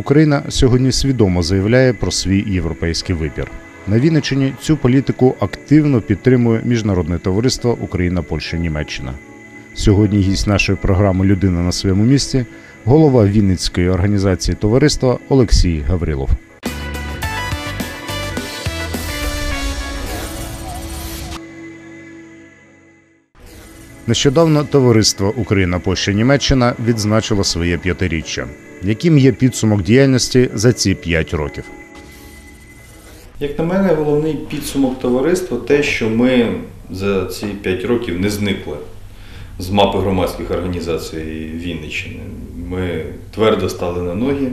Україна сьогодні свідомо заявляє про свій європейський вибір. На Вінниччині цю політику активно підтримує міжнародне товариство Україна, Польща, Німеччина. Сьогодні гість нашої програми Людина на своєму місці, голова Вінницької організації товариства Олексій Гаврилов. Нещодавно товариство Україна, Польща, Німеччина відзначило своє п'ятиріччя. Яким є підсумок діяльності за ці п'ять років? Як на мене, головний підсумок товариства те, що ми за ці 5 років не зникли з мапи громадських організацій Вінниччини. Ми твердо стали на ноги,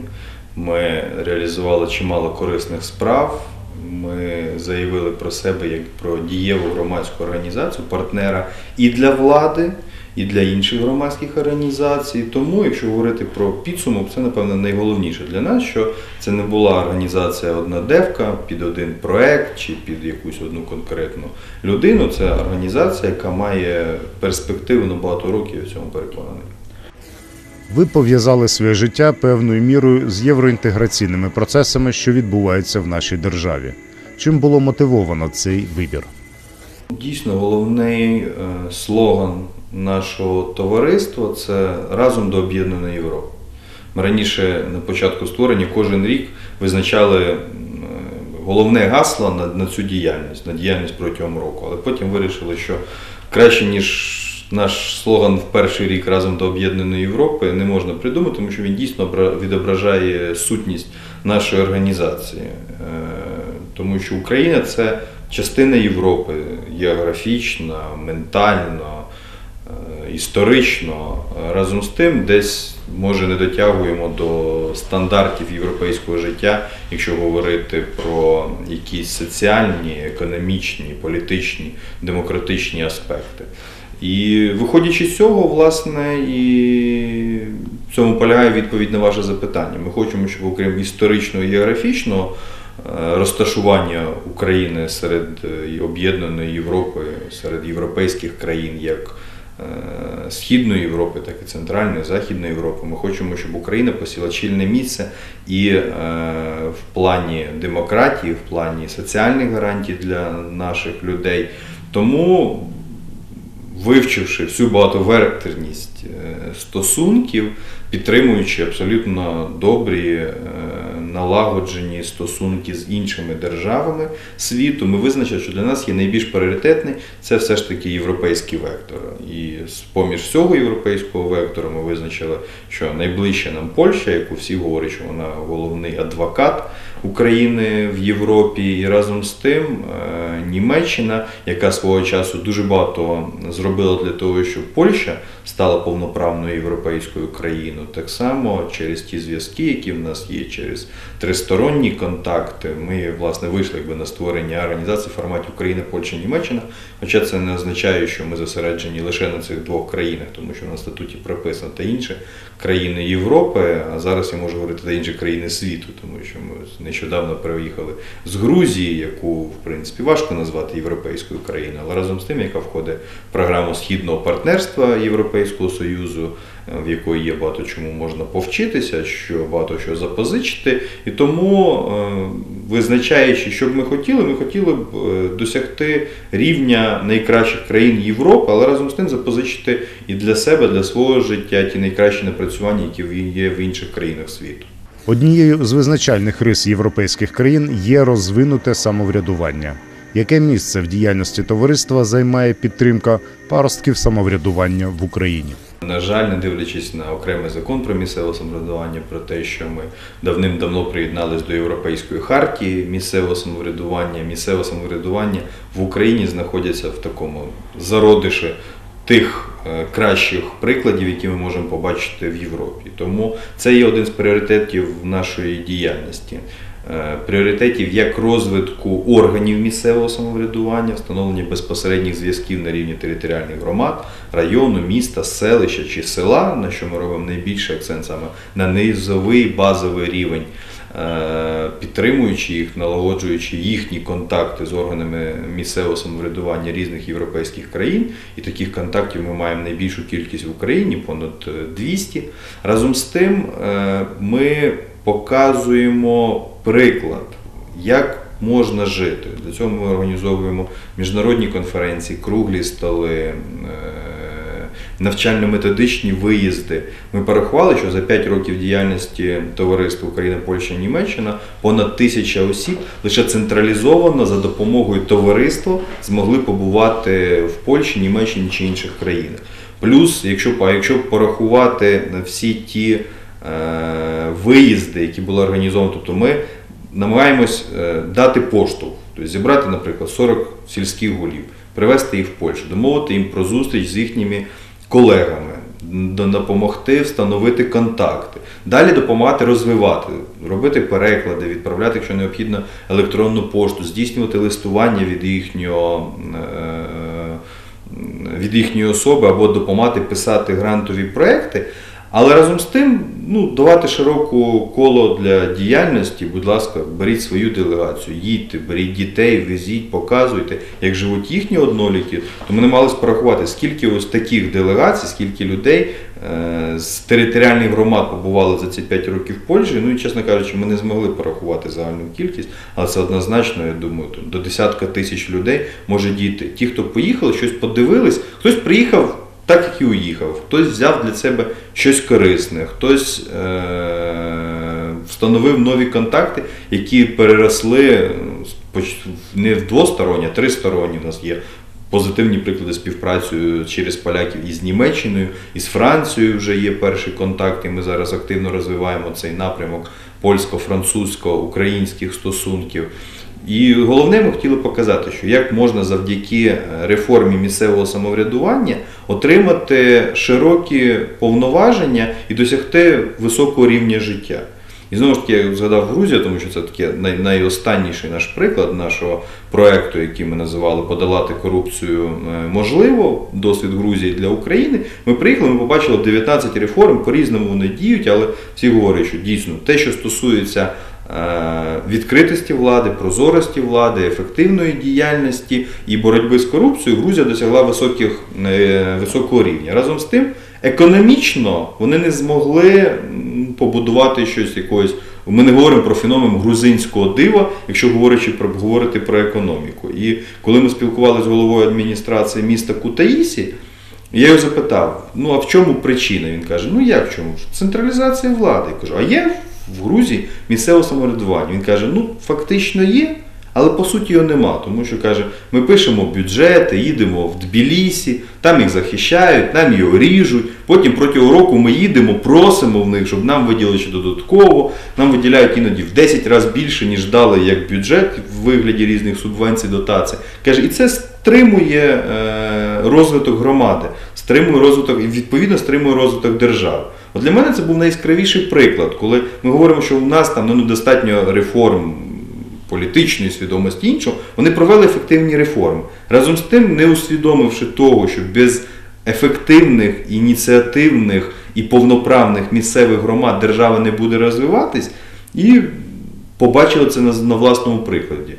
ми реалізували чимало корисних справ. Ми заявили про себе як про дієву громадську організацію, партнера і для влади, і для інших громадських організацій. Тому, якщо говорити про підсумок, це напевно найголовніше для нас, що це не була організація одна девка під один проект чи під якусь одну конкретну людину. Це організація, яка має перспективу на багато років. В цьому переконаний. Ви пов'язали своє життя певною мірою з євроінтеграційними процесами, що відбуваються в нашій державі. Чим було мотивовано цей вибір? Дійсно, головний е, слоган нашого товариства це разом до об'єднаної Європи. Ми раніше на початку створення кожен рік визначали е, головне гасло на, на цю діяльність, на діяльність протягом року, але потім вирішили, що краще, ніж наш слоган в перший рік разом до об'єднаної Європи не можна придумати, тому що він дійсно обра- відображає сутність нашої організації. Е, Тому що Україна це частина Європи географічно, ментально, е, історично. Разом з тим, десь може не дотягуємо до стандартів європейського життя, якщо говорити про якісь соціальні, економічні, політичні, демократичні аспекти. І виходячи з цього, власне, і в цьому полягає відповідь на ваше запитання. Ми хочемо, щоб окрім історичного і географічного розташування України серед е, об'єднаної Європи, серед європейських країн, як е, Східної Європи, так і Центральної, Західної Європи. Ми хочемо, щоб Україна посіла чільне місце і е, в плані демократії, в плані соціальних гарантій для наших людей. Тому вивчивши всю багатовекторність е, стосунків, підтримуючи абсолютно добрі, е, налагоджені стосунки з іншими державами світу, ми визначили, що для нас є найбільш пріоритетний це все ж таки європейський вектор. І з поміж всього європейського вектора ми визначили, що найближче нам Польща, яку всі говорять, що вона головний адвокат України в Європі, і разом з тим е, Німеччина, яка свого часу дуже багато зробила для того, щоб Польща стала повноправною європейською країною. Так само через ті зв'язки, які в нас є, через тристоронні контакти, ми власне вийшли якби на створення організації в форматі Україна, Польща, Німеччина. Хоча це не означає, що ми зосереджені лише на цих двох країнах, тому що на статуті прописано та інші країни Європи, а зараз я можу говорити та інші країни світу, тому що ми нещодавно переїхали з Грузії, яку в принципі важко назвати європейською країною, але разом з тим, яка входить в програму східного партнерства Європейського Союзу, е, в якої є багато чому можна повчитися, що багато що запозичити. І тому, е, визначаючи, що б ми хотіли, ми хотіли б е, досягти рівня найкращих країн Європи, але разом з тим запозичити і для себе, для свого життя ті найкращі напрацювання, які є в інших країнах світу. Однією з визначальних рис європейських країн є розвинуте самоврядування. Яке місце в діяльності товариства займає підтримка паростків самоврядування в Україні? На жаль, не дивлячись на окремий закон про місцеве самоврядування, про те, що ми давним-давно приєднались до Європейської хартії місцевого самоврядування, місцеве самоврядування в Україні знаходяться в такому зародиші тих е, кращих прикладів, які ми можемо побачити в Європі. Тому це є один з пріоритетів нашої діяльності. Е, Пріоритетів як розвитку органів місцевого самоврядування, встановлення безпосередніх зв'язків на рівні територіальних громад, району, міста, селища чи села, на що ми робимо найбільший акцент саме на низовий базовий рівень підтримуючи їх, налагоджуючи їхні контакти з органами місцевого самоврядування різних європейських країн. І таких контактів ми маємо найбільшу кількість в Україні, понад е, 200. Разом з тим, е, ми показуємо приклад, як можна жити. Для цього ми організовуємо міжнародні конференції, круглі столи. Навчально-методичні виїзди. Ми порахували, що за 5 років діяльності товариства Україна, Польща, Німеччина понад тисяча осіб лише централізовано за допомогою товариства змогли побувати в Польщі, Німеччині чи інших країнах. Плюс, якщо, а якщо порахувати всі ті е, виїзди, які були організовані, тобто ми намагаємось е, дати поштовх, тобто зібрати, наприклад, 40 сільських голів, привезти їх в Польщу, домовити їм про зустріч з їхніми колегами, допомогти встановити контакти, далі допомагати розвивати, робити переклади, відправляти, якщо необхідно, електронну пошту, здійснювати листування від їхнього. е, від їхньої особи або допомагати писати грантові проекти. Але разом з тим, ну, давати широку коло для діяльності, будь ласка, беріть свою делегацію, їдьте, беріть дітей, везіть, показуйте, як живуть їхні одноліки, то ми не мали порахувати, скільки ось таких делегацій, скільки людей е, з територіальних громад побували за ці 5 років в Польщі. Ну і чесно кажучи, ми не змогли порахувати загальну кількість, але це однозначно, я думаю, до десятка тисяч людей може дійти. Ті, хто поїхали, щось подивились, хтось приїхав. Так як і уїхав, хтось взяв для себе щось корисне, хтось е- встановив нові контакти, які переросли е, не в двосторонні, а тристоронні. У нас є позитивні приклади співпраці через поляків із Німеччиною, із Францією вже є перші контакти. Ми зараз активно розвиваємо цей напрямок польсько-французько-українських стосунків. І головне, ми хотіли показати, що як можна завдяки е, реформі місцевого самоврядування отримати широкі повноваження і досягти високого рівня життя. І знову ж таки, я згадав Грузію, тому що це таке най- найостанніший наш приклад нашого проекту, який ми називали Подолати корупцію е, можливо, досвід Грузії для України. Ми приїхали, ми побачили 19 реформ, по-різному вони діють, але всі говорять, що дійсно те, що стосується відкритості влади, прозорості влади, ефективної діяльності і боротьби з корупцією, Грузія досягла високих, е, високого рівня. Разом з тим, економічно вони не змогли побудувати щось якогось. Ми не говоримо про феномен грузинського дива, якщо говорячи про говорити про економіку. І коли ми спілкувалися з головою адміністрації міста Кутаїсі, я його запитав: ну а в чому причина? Він каже: Ну як в чому? Централізація влади. Я кажу, а є в Грузії місцеве самоврядування? Він каже: ну фактично є. Але по суті його нема, тому що каже, ми пишемо бюджети, їдемо в Тбілісі, там їх захищають, нам його ріжуть. Потім протягом року ми їдемо, просимо в них, щоб нам виділили додатково. Нам виділяють іноді в 10 разів більше, ніж дали як бюджет в вигляді різних субвенцій, дотацій. Каже, і це стримує е, розвиток громади, стримує розвиток і відповідно стримує розвиток держави. От для мене це був найяскравіший приклад, коли ми говоримо, що в нас там ну, недостатньо реформ політичної свідомості іншого, вони провели ефективні реформи. Разом з тим, не усвідомивши того, що без ефективних, ініціативних і повноправних місцевих громад держава не буде розвиватись, і побачили це на, на власному прикладі.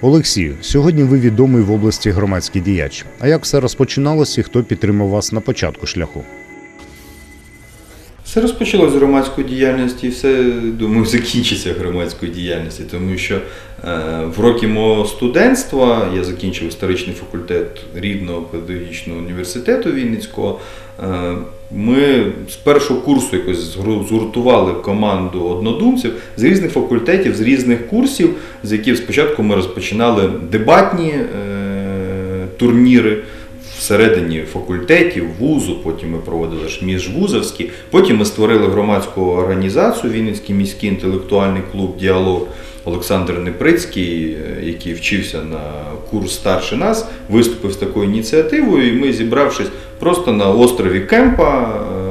Олексію, сьогодні ви відомий в області громадський діяч. А як все розпочиналося і хто підтримав вас на початку шляху? Все розпочалося з громадської діяльності, і все, думаю, закінчиться громадською діяльністю, тому що е, в роки мого студентства я закінчив історичний факультет рідного педагогічного університету Вінницького. Е, ми з першого курсу якось згуртували команду однодумців з різних факультетів, з різних курсів, з яких спочатку ми розпочинали дебатні е, турніри всередині факультетів, вузу, потім ми проводили ж міжвузовські, потім ми створили громадську організацію Вінницький міський інтелектуальний клуб Діалог. Олександр Неприцький, е, який вчився на курс старше нас, виступив з такою ініціативою, і ми, зібравшись просто на острові Кемпа е,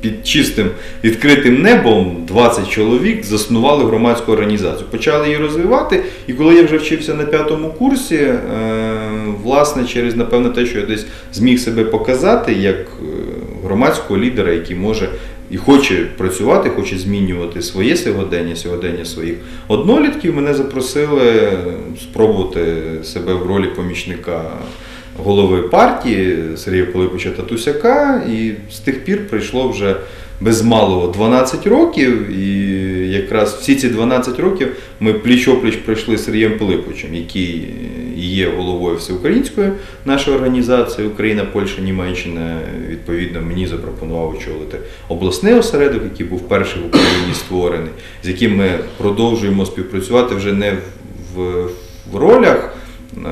під чистим відкритим небом, 20 чоловік заснували громадську організацію. Почали її розвивати, і коли я вже вчився на п'ятому курсі, е, власне, через напевне те, що я десь зміг себе показати як е, громадського лідера, який може і хоче працювати, хоче змінювати своє сьогодення, сьогодення своїх однолітків, мене запросили спробувати себе в ролі помічника голови партії Сергія Пилиповича Татусяка, і з тих пір прийшло вже без малого 12 років. І якраз всі ці 12 років ми пліч-опліч пройшли з Сергієм Пилиповичем, який є головою всеукраїнської нашої організації Україна, Польща, Німеччина. Відповідно, мені запропонував очолити обласний осередок, який був перший в Україні створений, з яким ми продовжуємо співпрацювати вже не в, ролях е,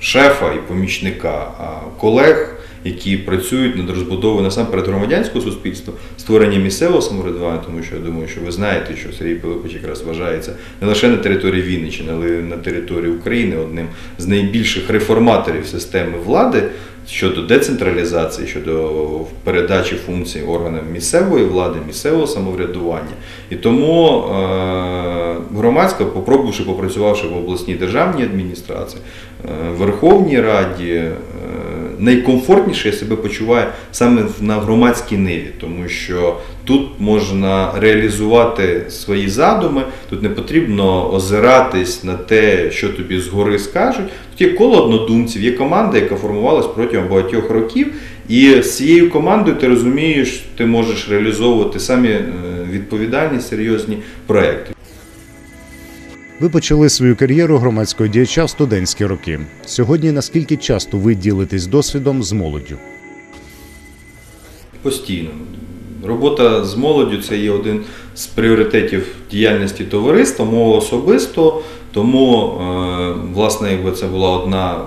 шефа і помічника, а колег. Які працюють над розбудовою насамперед громадянського суспільства, створення місцевого самоврядування, тому що я думаю, що ви знаєте, що Сергій Пилипович якраз вважається не лише на території Вінниччини, але й на території України одним з найбільших реформаторів системи влади щодо децентралізації, щодо передачі функцій органам місцевої влади, місцевого самоврядування. І тому е, громадська, попробувавши, попрацювавши в обласній державній адміністрації, Верховній Раді. е, Найкомфортніше я себе почуваю саме на громадській ниві, тому що тут можна реалізувати свої задуми, тут не потрібно озиратись на те, що тобі згори скажуть. Тут є коло однодумців, є команда, яка формувалась протягом багатьох років, і з цією командою ти розумієш, ти можеш реалізовувати самі е, відповідальні серйозні проекти. Ви почали свою кар'єру громадського діяча в студентські роки. Сьогодні наскільки часто ви ділитесь досвідом з молоддю? Постійно. Робота з молоддю це є один з пріоритетів діяльності товариства, мого особисто. Тому, е, власне, якби це була одна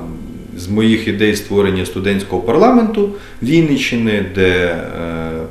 з моїх ідей створення студентського парламенту Вінниччини, де е,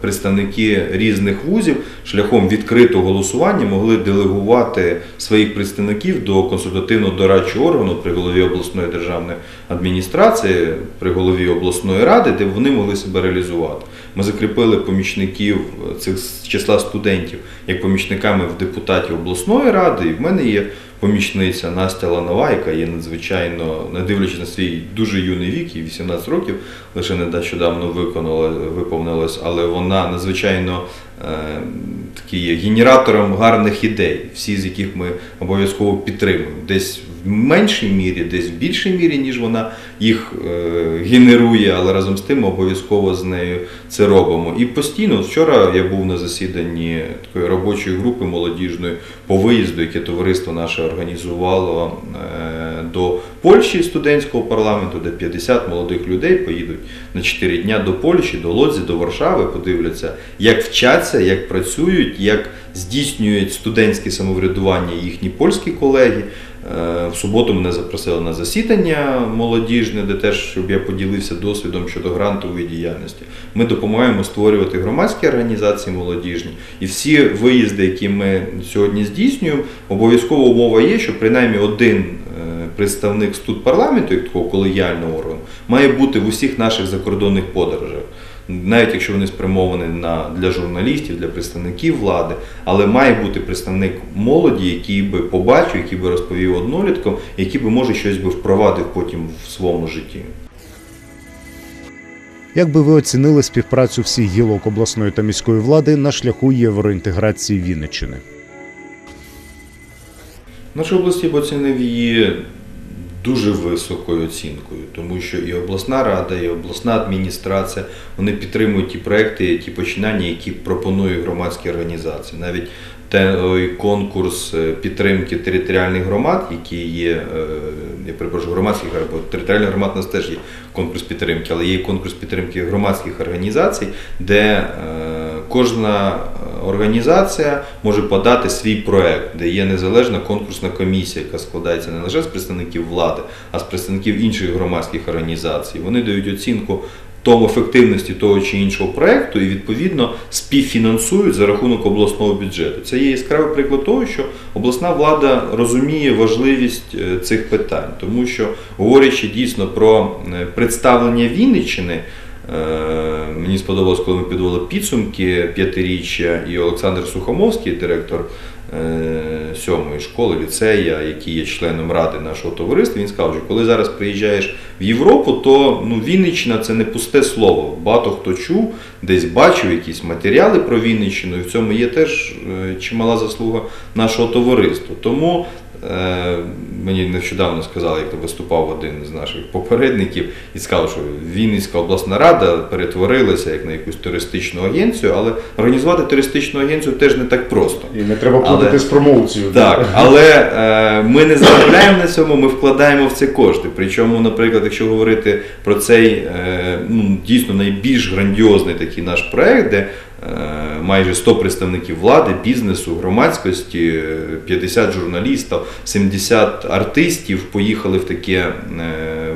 представники різних вузів шляхом відкритого голосування могли делегувати своїх представників до консультативно-дорадчого органу при голові обласної державної адміністрації, при голові обласної ради, де вони могли себе реалізувати. Ми закріпили помічників цих з числа студентів як помічниками в депутатів обласної ради, і в мене є помічниця Настя Ланова, яка є надзвичайно, не дивлячись на свій дуже юний вік, їй 18 років, лише недавно виконала, виповнилось, але вона надзвичайно е, такий є генератором гарних ідей, всі з яких ми обов'язково підтримуємо. Десь меншій мірі, десь в більшій мірі, ніж вона їх е, генерує, але разом з тим обов'язково з нею це робимо. І постійно, вчора я був на засіданні такої робочої групи молодіжної по виїзду, яке товариство наше організувало е, до Польщі студентського парламенту, де 50 молодих людей поїдуть на 4 дня до Польщі, до Лодзі, до Варшави, подивляться, як вчаться, як працюють, як здійснюють студентське самоврядування їхні польські колеги. Е, В суботу мене запросили на засідання молодіжне, де теж щоб я поділився досвідом щодо грантової діяльності. Ми допомагаємо створювати громадські організації молодіжні. І всі виїзди, які ми сьогодні здійснюємо, обов'язково умова є, що принаймні один е, представник студпарламенту, як такого колегіального органу, має бути в усіх наших закордонних подорожах. Навіть якщо вони спрямовані на для журналістів, для представників влади, але має бути представник молоді, який би побачив, який би розповів одноліткам, який би може щось би впровадив потім в своєму житті. Як би ви оцінили співпрацю всіх гілок обласної та міської влади на шляху євроінтеграції Вінниччини? Наша область я б оцінив її дуже високою оцінкою, тому що і обласна рада, і обласна адміністрація вони підтримують ті проекти, ті починання, які пропонують громадські організації. Навіть той конкурс е, підтримки територіальних громад, який є, е, я перепрошую, громадських бо територіальних громад у нас теж є конкурс підтримки, але є конкурс підтримки громадських організацій, де е, кожна організація може подати свій проект, де є незалежна конкурсна комісія, яка складається не лише з представників влади, а з представників інших громадських організацій. Вони дають оцінку тому ефективності того чи іншого проекту і відповідно співфінансують за рахунок обласного бюджету. Це є яскравий приклад того, що обласна влада розуміє важливість е, цих питань, тому що говорячи дійсно про е, представлення Вінниччини. Е, Мені сподобалось, коли ми підвели підсумки п'ятиріччя, і Олександр Сухомовський, директор е, сьомої школи, ліцея, який є членом ради нашого товариства, він сказав, що коли зараз приїжджаєш в Європу, то ну, Вінниччина це не пусте слово. Багато хто чув, десь бачив якісь матеріали про Вінниччину, і в цьому є теж е, чимала заслуга нашого товариства. Тому Мені нещодавно сказали, як виступав один з наших попередників і сказав, що Вінницька обласна рада перетворилася як на якусь туристичну агенцію, але організувати туристичну агенцію теж не так просто. І не треба плутати з промоуцією. Так, але е, ми не заробляємо на цьому, ми вкладаємо в це кошти. Причому, наприклад, якщо говорити про цей е, ну, дійсно найбільш грандіозний такий наш проект, де е, майже 100 представників влади, бізнесу, громадськості, е, 50 журналістів, 70 артистів поїхали в таке е,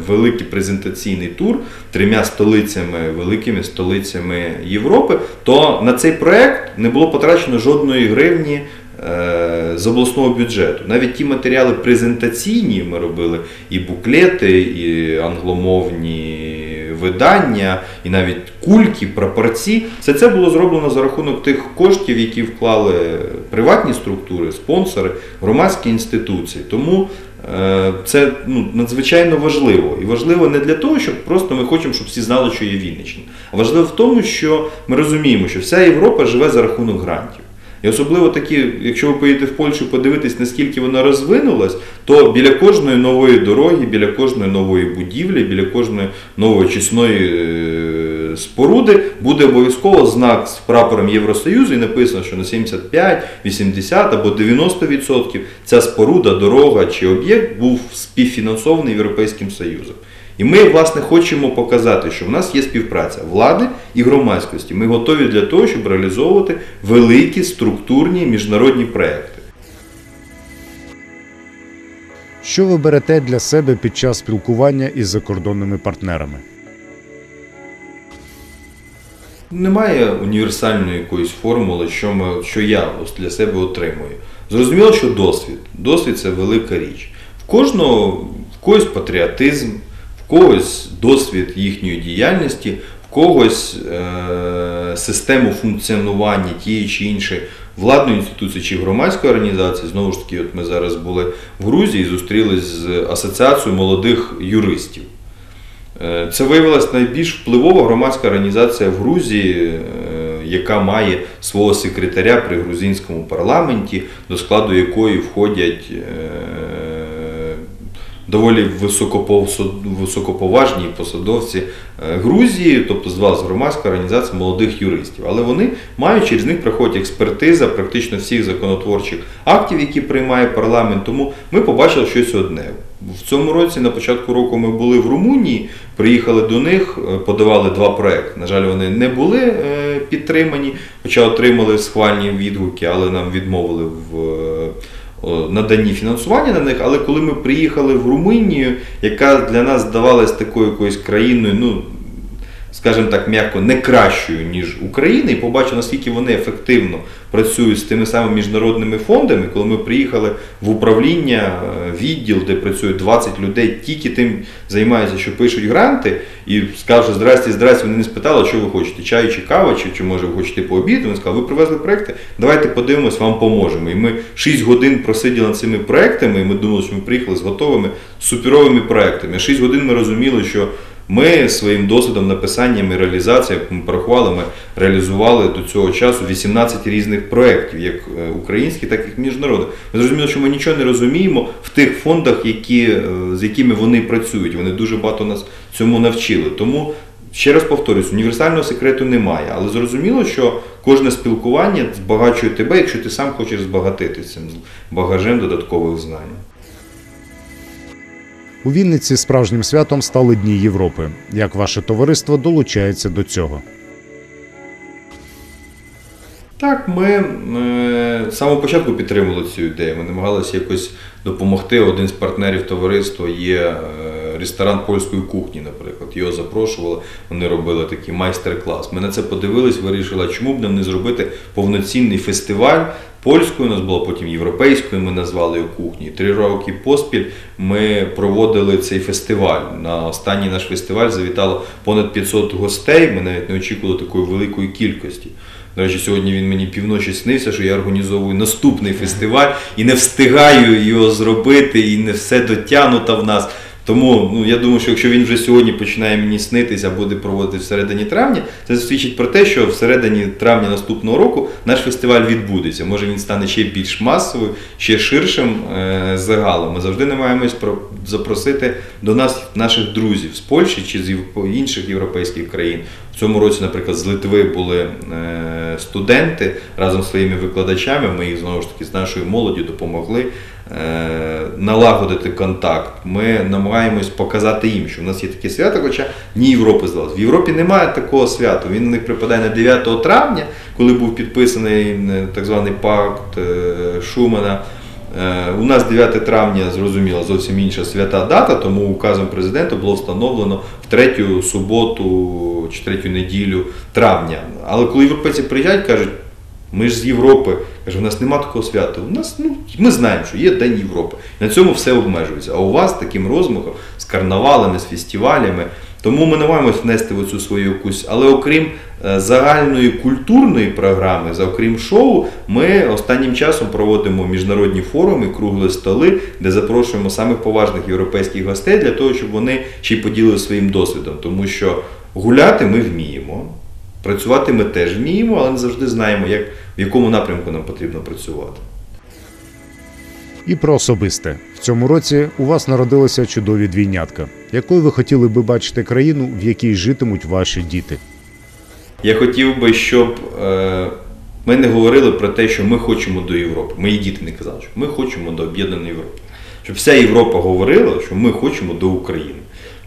великий презентаційний тур трьома столицями, великими столицями Європи, то на цей проект не було потрачено жодної гривні е, з обласного бюджету. Навіть ті матеріали презентаційні ми робили, і буклети, і англомовні видання, і навіть кульки, прапорці. Все це було зроблено за рахунок тих коштів, які вклали приватні структури, спонсори, громадські інституції. Тому е, це ну, надзвичайно важливо. І важливо не для того, щоб просто ми хочемо, щоб всі знали, що є Вінниччина. А важливо в тому, що ми розуміємо, що вся Європа живе за рахунок грантів. І особливо такі, якщо ви поїдете в Польщу подивитись, наскільки вона розвинулась, то біля кожної нової дороги, біля кожної нової будівлі, біля кожної нової очисної е, споруди буде обов'язково знак з прапором Євросоюзу і написано, що на 75, 80 або 90% ця споруда, дорога чи об'єкт був співфінансований Європейським Союзом. І ми, власне, хочемо показати, що в нас є співпраця влади і громадськості. Ми готові для того, щоб реалізовувати великі структурні міжнародні проекти. Що ви берете для себе під час спілкування із закордонними партнерами? Немає універсальної якоїсь формули, що, ми, що я ось для себе отримую. Зрозуміло, що досвід. Досвід це велика річ. В кожного в когось патріотизм, в когось досвід їхньої діяльності, в когось е- систему функціонування тієї чи іншої владної інституції чи громадської організації. Знову ж таки, от ми зараз були в Грузії і зустрілись з асоціацією молодих юристів. Е, Це виявилася найбільш впливова громадська організація в Грузії, е, яка має свого секретаря при грузинському парламенті, до складу якої входять доволі високоповажні посадовці е, Грузії, тобто з вас громадська організація молодих юристів. Але вони мають через них проходить експертиза практично всіх законотворчих актів, які приймає парламент. Тому ми побачили щось одне. В цьому році, на початку року, ми були в Румунії, приїхали до них, е, подавали два проекти. На жаль, вони не були е, підтримані, хоча отримали схвальні відгуки, але нам відмовили в наданні фінансування на них. Але коли ми приїхали в Румунію, яка для нас здавалась такою якоюсь країною, ну скажімо так, м'яко, не кращою, ніж Україна, і побачив, наскільки вони ефективно працюють з тими самими міжнародними фондами. Коли ми приїхали в управління, е, відділ, де працює 20 людей, тільки тим займаються, що пишуть гранти, і скажуть, здрасте, здрасте, вони не спитали, що ви хочете, чаю чи кава, чи, чи може ви хочете пообідати. Вони сказали, ви привезли проекти, давайте подивимось, вам поможемо. І ми 6 годин просиділи над цими проектами, і ми думали, що ми приїхали з готовими суперовими проектами. 6 годин ми розуміли, що ми своїм досвідом написанням і реалізацією, ми порахували, ми реалізували до цього часу 18 різних проєктів, як е, українських, так і міжнародних. Ми зрозуміли, що ми нічого не розуміємо в тих фондах, які, е, з якими вони працюють. Вони дуже багато нас цьому навчили. Тому ще раз повторюсь, універсального секрету немає, але зрозуміло, що кожне спілкування збагачує тебе, якщо ти сам хочеш збагатити цим багажем додаткових знань. У Вінниці справжнім святом стали Дні Європи. Як ваше товариство долучається до цього? Так, ми е, з самого початку підтримували цю ідею. Ми намагалися якось допомогти. Один з партнерів товариства є е, ресторан польської кухні, наприклад. Його запрошували, вони робили такий майстер-клас. Ми на це подивились, вирішили, чому б нам не зробити повноцінний фестиваль. Польською у нас було потім європейською, ми назвали його кухні. Три роки поспіль ми проводили цей фестиваль. На останній наш фестиваль завітало понад 500 гостей. Ми навіть не очікували такої великої кількості. До речі, сьогодні він мені півночі снився, що я організовую наступний фестиваль і не встигаю його зробити, і не все дотягнуто в нас. Тому ну, я думаю, що якщо він вже сьогодні починає мені снитися, буде проводити всередині травня, це свідчить про те, що всередині травня наступного року наш фестиваль відбудеться. Може він стане ще більш масовим, ще ширшим е- загалом. Ми завжди намагаємось про- запросити до нас наших друзів з Польщі чи з інших європейських країн. В цьому році, наприклад, з Литви були е, студенти разом з своїми викладачами. Ми їх знову ж таки з нашою молоддю допомогли налагодити контакт. Ми намагаємось показати їм, що в нас є таке свято, хоча ні Європи здалося. В Європі немає такого свята. Він них припадає на 9 травня, коли був підписаний е, так званий пакт е, Шумана. Е, У нас 9 травня, зрозуміло, зовсім інша свята дата, тому указом президента було встановлено в третю суботу чи третю неділю травня. Але коли європейці приїжджають, кажуть, ми ж з Європи, каже, у нас нема такого свята. У нас, ну, ми знаємо, що є День Європи. На цьому все обмежується. А у вас таким розмахом, з карнавалами, з фестивалями. Тому ми намагаємося внести в цю свою якусь. Але окрім е, загальної культурної програми, за окрім шоу, ми останнім часом проводимо міжнародні форуми, круглі столи, де запрошуємо самих поважних європейських гостей для того, щоб вони ще й поділили своїм досвідом. Тому що гуляти ми вміємо, працювати ми теж вміємо, але не завжди знаємо, як, в якому напрямку нам потрібно працювати. І про особисте в цьому році у вас народилися чудові двійнятка. Якою ви хотіли би бачити країну, в якій житимуть ваші діти? Я хотів би, щоб е, ми не говорили про те, що ми хочемо до Європи. Мої діти не казали, що ми хочемо до об'єднаної Європи. Щоб вся Європа говорила, що ми хочемо до України.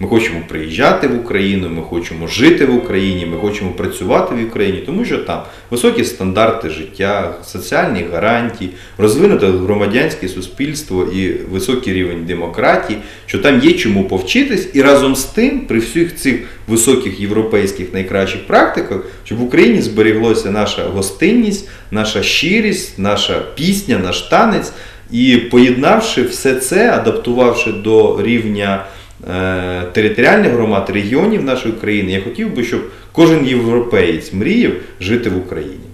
Ми хочемо приїжджати в Україну, ми хочемо жити в Україні, ми хочемо працювати в Україні, тому що там високі стандарти життя, соціальні гарантії, розвинуте громадянське суспільство і високий рівень демократії, що там є чому повчитись, і разом з тим, при всіх цих високих європейських найкращих практиках, щоб в Україні зберіглося наша гостинність, наша щирість, наша пісня, наш танець. І поєднавши все це, адаптувавши до рівня територіальних громад, регіонів нашої країни, я хотів би, щоб кожен європеєць мріяв жити в Україні.